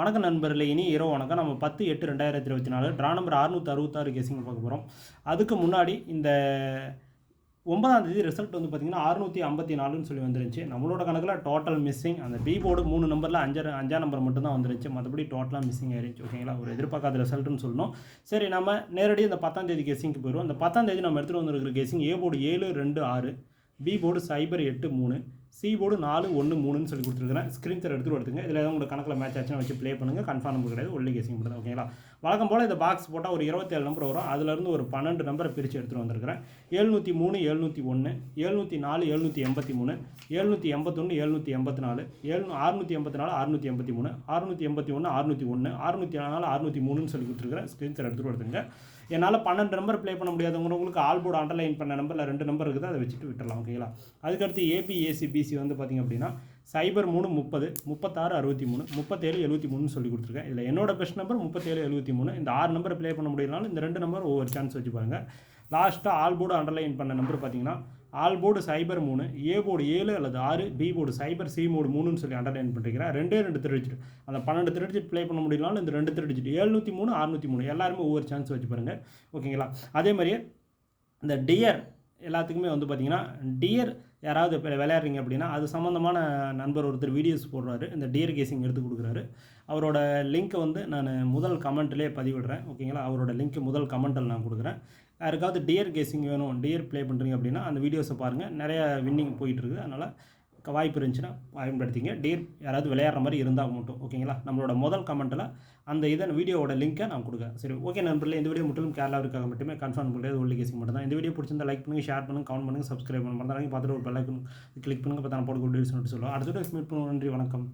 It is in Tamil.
வணக்கம் நண்பர்களே இனி இரவு வணக்கம். நம்ம பத்து எட்டு ரெண்டாயிரத்தி இருபத்தி நாலு. ட்ரா நம்பர் அறுநூற்றி அறுபத்தாறு கேசிங் பார்க்க போகிறோம் அதுக்கு முன்னாடி இந்த ஒன்பதாம் தேதி ரிசல்ட் வந்து பார்த்திங்கன்னா அறுநூற்றி ஐம்பத்தி நாலுன்னு சொல்லி வந்துருந்துச்சு. நம்மளோட கணக்கில் டோட்டல் மிஸ்ஸிங் அந்த பி போர்டு மூணு நம்பரில் அஞ்சா அஞ்சாம் நம்பர் மட்டும் தான் வந்துருச்சு மற்றபடி டோட்டலாக மிஸ்ஸிங் ஆயிருச்சு ஓகேங்களா ஒரு எதிர்பார்க்காத ரிசல்ட்னு சொல்லணும். சரி நம்ம நேரடியாக இந்த பத்தாம் தேதி கேசிங்க்கு போயிடுவோம் இந்த பத்தாம் தேதி நம்ம எடுத்துகிட்டு வந்துருக்கிற கேசிங் ஏ போர்டு ஏழு ரெண்டு ஆறு பி போர்டு சைபர் எட்டு மூணு சீபோர்டு நாலு ஒன்று மூணுன்னு சொல்லி கொடுத்துருக்கிறேன். ஸ்க்ரீன்ஷாட் எடுத்துகிட்டு எடுத்துங்க. இதில் ஏதாவது உங்களுக்கு கணக்கில் மேட்ச் ஆச்சுன்னா வச்சு ப்ளே பண்ணுங்கள் கன்ஃபார்ம் நம்பர் கிடையாது. ஒல்லி கேசிங் மட்டும் ஓகேங்களா வழக்கம் போல் இந்த பாக்ஸ் போட்டால் ஒரு இருபத்தேழு நம்பர் வரும். அதுலேருந்து ஒரு பன்னெண்டு நம்பரை பிரித்து எடுத்துகிட்டு வந்திருக்கிறேன். எழுநூற்றி மூணு எழுநூற்றி ஒன்று எழுநூற்றி நாலு எழுநூற்றி எண்பத்தி மூணு எழுநூற்றி எண்பத்தொன்று எழுநூற்றி எண்பத்தி நாலு ஏழு அறுநூற்றி எண்பத்தி நாலு அறுநூற்றி எண்பத்தி மூணு அறுநூற்றி எண்பத்தி ஒன்று அறுநூற்றி ஒன்று அறுநூற்றி நாலு அறுநூற்றி மூணுன்னு சொல்லி கொடுத்துருக்கிறேன். ஸ்க்ரீன்ஷாட் எடுத்துகிட்டு எடுத்துங்க. என்னால் பன்னெண்டு நம்பர் ப்ளே பண்ண முடியாதவங்களுக்கு ஆல் போர்டு அண்டர்லைன் பண்ண நம்பரில் ரெண்டு நம்பர் இருக்குது. அதை வச்சுட்டு விட்டுடலாம் ஓகேங்களா அதுக்கடுத்து ஏபிஏசிபி டிசி பிசி வந்து பார்த்திங்க அப்படின்னா சைபர் மூணு முப்பது முப்பத்தாறு அறுபத்தி மூணு முப்பத்தேழு எழுபத்தி மூணுன்னு சொல்லி கொடுத்துருக்கேன். இதில் என்னோட பெஸ்ட் நம்பர் முப்பத்தேழு எழுபத்தி மூணு இந்த ஆறு நம்பர் ப்ளே பண்ண முடியலனாலும் இந்த ரெண்டு நம்பர் ஒவ்வொரு சான்ஸ் வச்சு பாருங்கள் லாஸ்ட்டாக ஆல் போர்டு அண்டர்லைன் பண்ண நம்பர் பார்த்தீங்கன்னா ஆல் போர்டு சைபர் மூணு ஏ போர்டு ஏழு அல்லது ஆறு பி போர்டு சைபர் சி போர்டு மூணுன்னு சொல்லி அண்டர்லைன் பண்ணிருக்கிறேன். ரெண்டே ரெண்டு திருடிச்சிட்டு அந்த பன்னெண்டு திருடிச்சிட் ப்ளே பண்ண முடியலனாலும் இந்த ரெண்டு திருடிச்சிட்டு எழுநூற்றி மூணு அறுநூற்றி மூணு எல்லாருமே ஒவ்வொரு சான்ஸ் வச்சு பாருங்கள் ஓகேங்களா அதே மாதிரியே இந்த டியர் எல்லாத்துக்குமே வந்து பார்த்தீங்கன்னா டியர் யாராவது இப்போ விளையாடுறீங்க அப்படின்னா அது சம்மந்தமான நண்பர் ஒருத்தர் வீடியோஸ் போடுறாரு. இந்த டியர் கேசிங் எடுத்து கொடுக்குறாரு. அவரோட லிங்க்கை வந்து நான் முதல் கமெண்ட்லேயே பதிவிடுறேன். ஓகேங்களா அவரோட லிங்க் முதல் கமெண்ட்டில் நான் கொடுக்குறேன். யாருக்காவது டியர் கேசிங் வேணும் டியர் ப்ளே பண்ணுறீங்க அப்படின்னா அந்த வீடியோஸை பாருங்கள் நிறையா வின்னிங் போயிட்டுருக்கு அதனால் வாய்ப்பு இருந்துச்சுன்னா பயன்படுத்திங்க. டீர் யாராவது விளையாடுற மாதிரி இருந்தால் மட்டும் ஓகேங்களா? நம்மளோட முதல் கமெண்ட்டில் அந்த இதை வீடியோவோட லிங்க்கை நான் கொடுக்குறேன். சரி ஓகே நண்பர்களே இந்த வீடியோ முற்றிலும் கேரளாவிற்காக மட்டுமே கன்ஃபார்ம் பண்ணுறது ஒல்லி கேசிங் மட்டும் தான் இந்த வீடியோ பிடிச்சிருந்தா லைக் பண்ணுங்கள் ஷேர் பண்ணுங்கள் கமெண்ட் பண்ணுங்கள் சப்ஸ்கிரைப் பண்ணுங்க. மறந்துடாங்க பார்த்துட்டு ஒரு பெல் ஐக்கன் கிளிக் பண்ணுங்கள் பார்த்தா நான் போட்டு வீடியோஸ் சொல்லுவோம் அடுத்த மீட் பண்ணுவோம். நன்றி வணக்கம்.